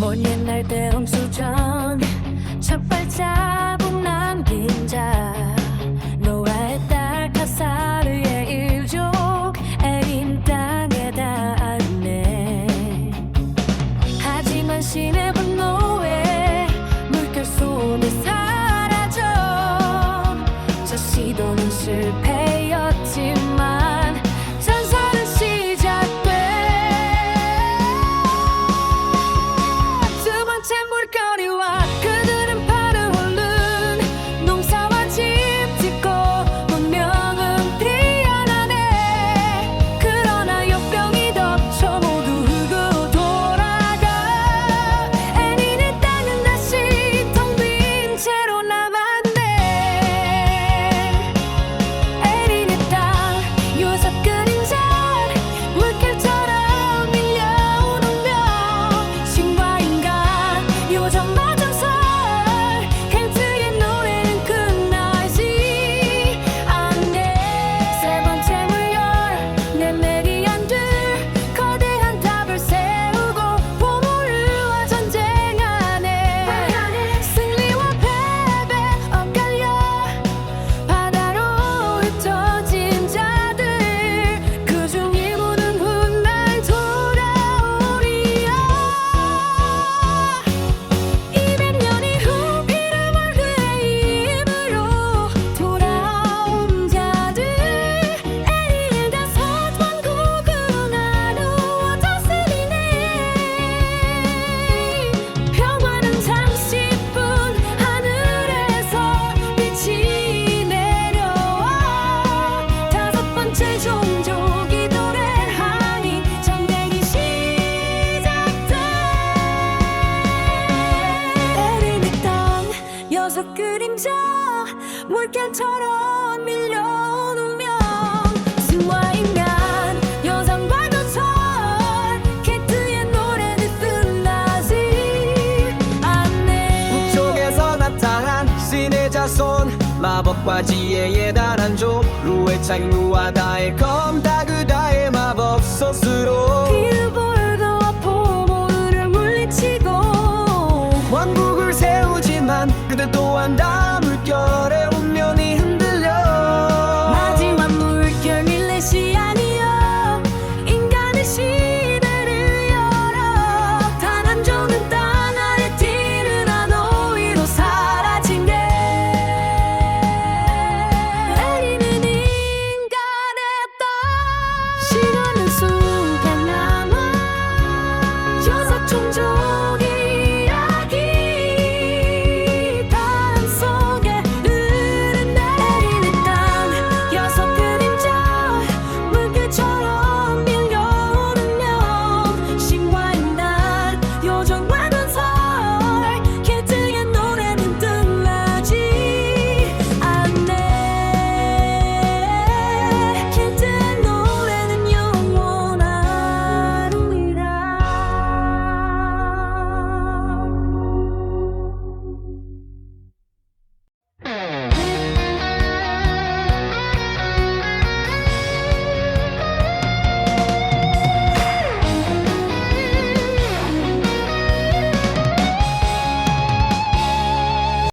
먼 옛날 대홍수전 첫발자국 남긴 자. 물결처럼 밀려오면 승화인간 여성과 도철 캐트의 노래는 끝나지. 않네 북쪽에서 나타난 신의 자손 마법과 지혜의 단한 조 루의 창루와 다의 검다 그다의 마법 소스로